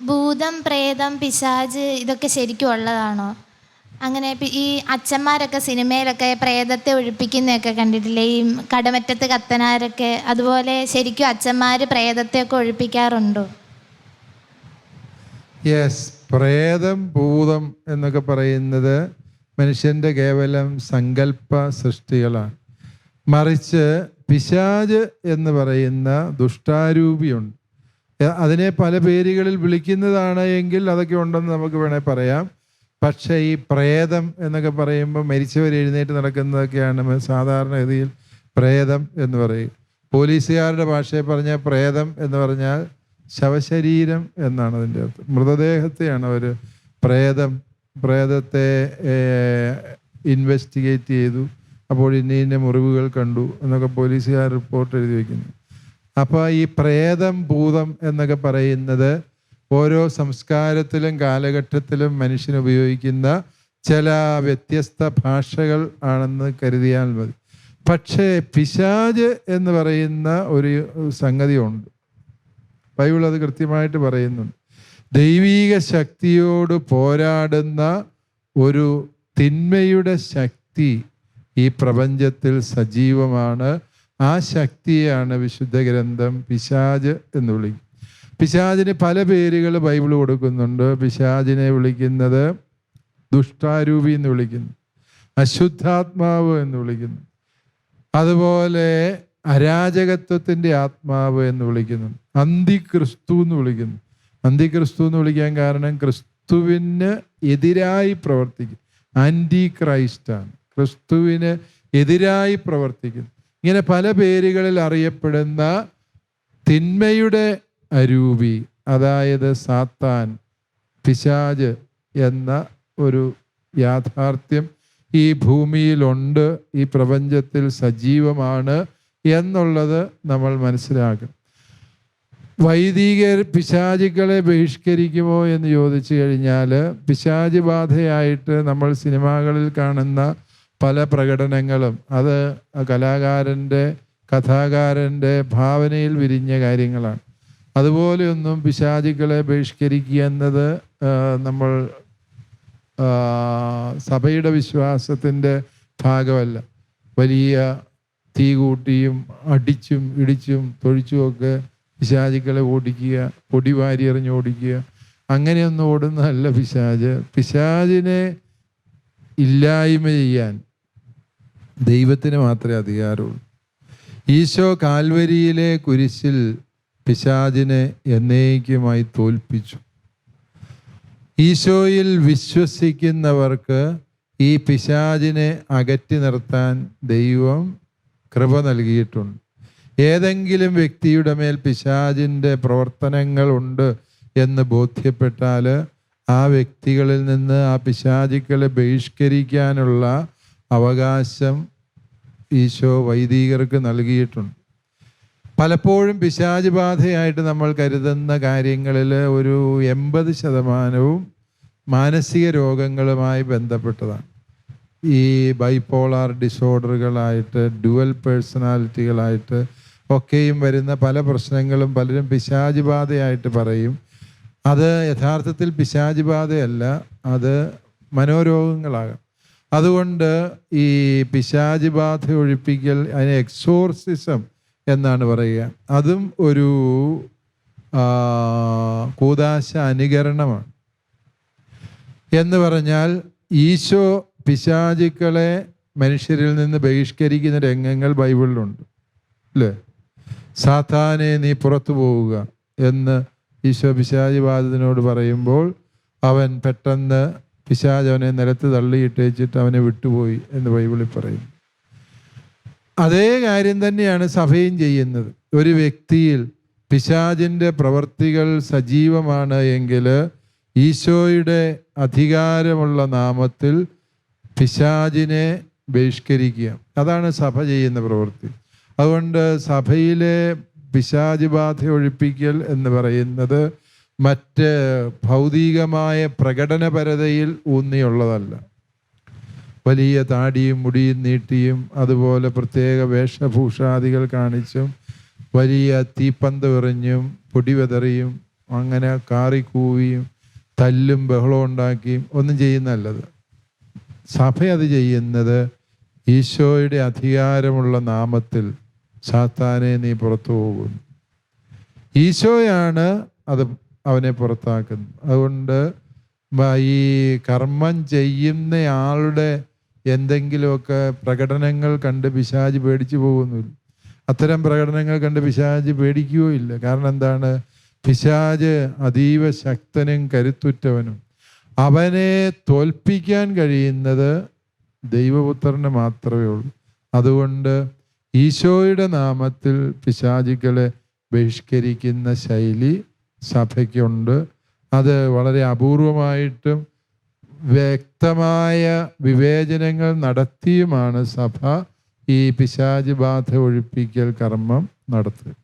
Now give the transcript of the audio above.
ഭൂതം പ്രേതം പിശാജ് ഇതൊക്കെ ശരിക്കും ഉള്ളതാണോ? അങ്ങനെ ഈ അച്ഛന്മാരൊക്കെ സിനിമയിലൊക്കെ പ്രേതത്തെ ഒഴിപ്പിക്കുന്നതൊക്കെ കണ്ടിട്ടില്ലേ? ഈ കടമറ്റത്ത് കത്തനാരൊക്കെ അതുപോലെ ശരിക്കും അച്ഛന്മാർ പ്രേതത്തെയൊക്കെ ഒഴിപ്പിക്കാറുണ്ടോ? യെസ് പ്രേതം ഭൂതം എന്നൊക്കെ പറയുന്നത് മനുഷ്യന്റെ കേവലം സങ്കല്പ സൃഷ്ടികളാണ്. മറിച്ച് പിശാജ് എന്ന് പറയുന്ന ദുഷ്ടാരൂപിയുണ്ട്. അതിനെ പല പേരുകളിൽ വിളിക്കുന്നതാണ് എങ്കിൽ അതൊക്കെ ഉണ്ടെന്ന് നമുക്ക് വേണേൽ പറയാം. പക്ഷേ ഈ പ്രേതം എന്നൊക്കെ പറയുമ്പോൾ മരിച്ചവർ എഴുന്നേറ്റ് നടക്കുന്നതൊക്കെയാണ് സാധാരണഗതിയിൽ പ്രേതം എന്ന് പറയും. പോലീസുകാരുടെ ഭാഷയെ പറഞ്ഞാൽ പ്രേതം എന്ന് പറഞ്ഞാൽ ശവശരീരം എന്നാണ് അതിന്റെ അർത്ഥം. മൃതദേഹത്തെയാണ് അവർ പ്രേതം പ്രേതത്തെ ഇൻവെസ്റ്റിഗേറ്റ് ചെയ്തു. അപ്പോൾ ഇന്ന ഇന്ന മുറിവുകൾ കണ്ടു എന്നൊക്കെ പോലീസുകാർ റിപ്പോർട്ട് എഴുതി വയ്ക്കുന്നു. അപ്പോൾ ഈ പ്രേതം ഭൂതം എന്നൊക്കെ പറയുന്നത് ഓരോ സംസ്കാരത്തിലും കാലഘട്ടത്തിലും മനുഷ്യൻ ഉപയോഗിക്കുന്ന ചില വ്യത്യസ്ത ഭാഷകൾ ആണെന്ന് കരുതിയാൽ മതി. പക്ഷേ പിശാജ് എന്ന് പറയുന്ന ഒരു സംഗതി ഉണ്ട് ബൈബിൾ അത് കൃത്യമായിട്ട് പറയുന്നുണ്ട്. ദൈവീക ശക്തിയോട് പോരാടുന്ന ഒരു തിന്മയുടെ ശക്തി ഈ പ്രപഞ്ചത്തിൽ സജീവമാണ്. ആ ശക്തിയാണ് വിശുദ്ധ ഗ്രന്ഥം പിശാജ് എന്ന് വിളിക്കും പിശാജിന് പല പേരുകൾ ബൈബിൾ കൊടുക്കുന്നുണ്ട്. പിശാജിനെ വിളിക്കുന്നത് ദുഷ്ടാരൂപി എന്ന് വിളിക്കുന്നു. അശുദ്ധാത്മാവ് എന്ന് വിളിക്കുന്നു. അതുപോലെ അരാജകത്വത്തിന്റെ ആത്മാവ് എന്ന് വിളിക്കുന്നു. അന്തിക്രിസ്തു എന്ന് വിളിക്കുന്നു. അന്തിക്രിസ്തു എന്ന് വിളിക്കാൻ കാരണം ക്രിസ്തുവിന് എതിരായി പ്രവർത്തിക്കും. ആന്റി ക്രൈസ്റ്റാണ് ക്രിസ്തുവിന് എതിരായി പ്രവർത്തിക്കുന്നു. ഇങ്ങനെ പല പേരുകളിൽ അറിയപ്പെടുന്ന തിന്മയുടെ അരൂപി അതായത് സാത്താൻ പിശാജ് എന്ന ഒരു യാഥാർത്ഥ്യം ഈ ഭൂമിയിലുണ്ട് ഈ പ്രപഞ്ചത്തിൽ സജീവമാണ് എന്നുള്ളത് നമ്മൾ മനസ്സിലാക്കണം വൈദിക പിശാചുക്കളെ ബഹിഷ്കരിക്കുമോ എന്ന് ചോദിച്ചു കഴിഞ്ഞാൽ പിശാച് ബാധയായിട്ട് നമ്മൾ സിനിമകളിൽ കാണുന്ന പല പ്രകടനങ്ങളും അത് കലാകാരന്റെ കഥാകാരന്റെ ഭാവനയിൽ വിരിഞ്ഞ കാര്യങ്ങളാണ്. അതുപോലെയൊന്നും പിശാചികളെ ബഹിഷ്കരിക്കുക എന്നത് നമ്മൾ സഭയുടെ വിശ്വാസത്തിന്റെ ഭാഗമല്ല. വലിയ തീ കൂട്ടിയും അടിച്ചും ഇടിച്ചും തൊഴിച്ചുമൊക്കെ പിശാചികളെ ഓടിക്കുക പൊടി വാരി എറിഞ്ഞ് ഓടിക്കുക അങ്ങനെയൊന്നും ഓടുന്നതല്ല പിശാജ് പിശാചിനെ ഇല്ലായ്മ ചെയ്യാൻ ദൈവത്തിന് മാത്രമേ അധികാരമുള്ളൂ. ഈശോ കാൽവരിയിലെ കുരിശിൽ പിശാചിനെ എന്നേക്കുമായി തോൽപ്പിച്ചു. ഈശോയിൽ വിശ്വസിക്കുന്നവർക്ക് ഈ പിശാചിനെ അകറ്റി നിർത്താൻ ദൈവം കൃപ നൽകിയിട്ടുണ്ട്. ഏതെങ്കിലും വ്യക്തിയുടെ മേൽ പിശാചിന്റെ പ്രവർത്തനങ്ങളുണ്ട് എന്ന് ബോധ്യപ്പെട്ടാൽ ആ വ്യക്തികളിൽ നിന്ന് ആ പിശാചുക്കളെ ബഹിഷ്കരിക്കാനുള്ള അവകാശം ഈശോ വൈദികർക്ക് നൽകിയിട്ടുണ്ട്. പലപ്പോഴും പിശാജ് ബാധയായിട്ട് നമ്മൾ കരുതുന്ന കാര്യങ്ങളിൽ ഒരു എൺപത് ശതമാനവും മാനസിക രോഗങ്ങളുമായി ബന്ധപ്പെട്ടതാണ്. ഈ ബൈപ്പോളാർ ഡിസോർഡറുകളായിട്ട് ഡുവൽ പേഴ്സണാലിറ്റികളായിട്ട് ഒക്കെയും വരുന്ന പല പ്രശ്നങ്ങളും പലരും പിശാജ് ബാധയായിട്ട് പറയും. അത് യഥാർത്ഥത്തിൽ പിശാജ് ബാധയല്ല അത് മനോരോഗങ്ങളാകാം. അതുകൊണ്ട് ഈ പിശാച് ബാധ ഒഴിപ്പിക്കൽ അതിന് എക്സോർസിസം എന്നാണ് പറയുക. അതും ഒരു കൂതാശ അനുകരണമാണ്. എന്ന് പറഞ്ഞാൽ ഈശോ പിശാചുക്കളെ മനുഷ്യരിൽ നിന്ന് ബഹിഷ്കരിക്കുന്ന രംഗങ്ങൾ ബൈബിളിലുണ്ട്. അല്ലേ സാത്താനെ നീ പുറത്തു പോവുക എന്ന് ഈശോ പിശാചിബാധിതനോട് പറയുമ്പോൾ അവൻ പെട്ടെന്ന് പിശാജ് അവനെ നിലത്ത് തള്ളിയിട്ടേച്ചിട്ട് അവനെ വിട്ടുപോയി എന്ന് ബൈബിളിൽ പറയും അതേ കാര്യം തന്നെയാണ് സഭയും ചെയ്യുന്നത്. ഒരു വ്യക്തിയിൽ പിശാചിന്റെ പ്രവർത്തികൾ സജീവമാണ് എങ്കിൽ ഈശോയുടെ അധികാരമുള്ള നാമത്തിൽ പിശാജിനെ ബഹിഷ്കരിക്കുക. അതാണ് സഭ ചെയ്യുന്ന പ്രവൃത്തി. അതുകൊണ്ട് സഭയിലെ പിശാജി ബാധ ഒഴിപ്പിക്കൽ എന്ന് പറയുന്നത് മറ്റ് ഭൗതികമായ പ്രകടനപരതയിൽ ഊന്നിയുള്ളതല്ല. വലിയ താടിയും മുടിയും നീട്ടിയും അതുപോലെ പ്രത്യേക വേഷഭൂഷാദികൾ കാണിച്ചും വലിയ തീപ്പന്ത് എറിഞ്ഞും പൊടിവെതറിയും അങ്ങനെ കാറിക്കൂവിയും തല്ലും ബഹളവും ഉണ്ടാക്കിയും ഒന്നും ചെയ്യുന്നല്ലത് സഭ അത് ചെയ്യുന്നത് ഈശോയുടെ അധികാരമുള്ള നാമത്തിൽ സാത്താനെ നീ പുറത്തു പോകുന്നു. ഈശോയാണ് അത് അവനെ പുറത്താക്കുന്നു. അതുകൊണ്ട് ഈ കർമ്മം ചെയ്യുന്ന ആളുടെ എന്തെങ്കിലുമൊക്കെ പ്രകടനങ്ങൾ കണ്ട് പിശാജ് പേടിച്ചു പോകുന്നില്ല അത്തരം പ്രകടനങ്ങൾ കണ്ട് പിശാജ് പേടിക്കുകയോ ഇല്ല കാരണം എന്താണ്? പിശാജ് അതീവ ശക്തനും കരുത്തുറ്റവനും. അവനെ തോൽപ്പിക്കാൻ കഴിയുന്നത് ദൈവപുത്രന് മാത്രമേ ഉള്ളൂ. അതുകൊണ്ട് ഈശോയുടെ നാമത്തിൽ പിശാചികളെ ബഹിഷ്കരിക്കുന്ന ശൈലി സഭയ്ക്കുണ്ട്. അത് വളരെ അപൂർവമായിട്ടും വ്യക്തമായ വിവേചനങ്ങൾ നടത്തിയുമാണ് സഭ ഈ പിശാച് ബാധ ഒഴിപ്പിക്കൽ കർമ്മം നടത്തുക.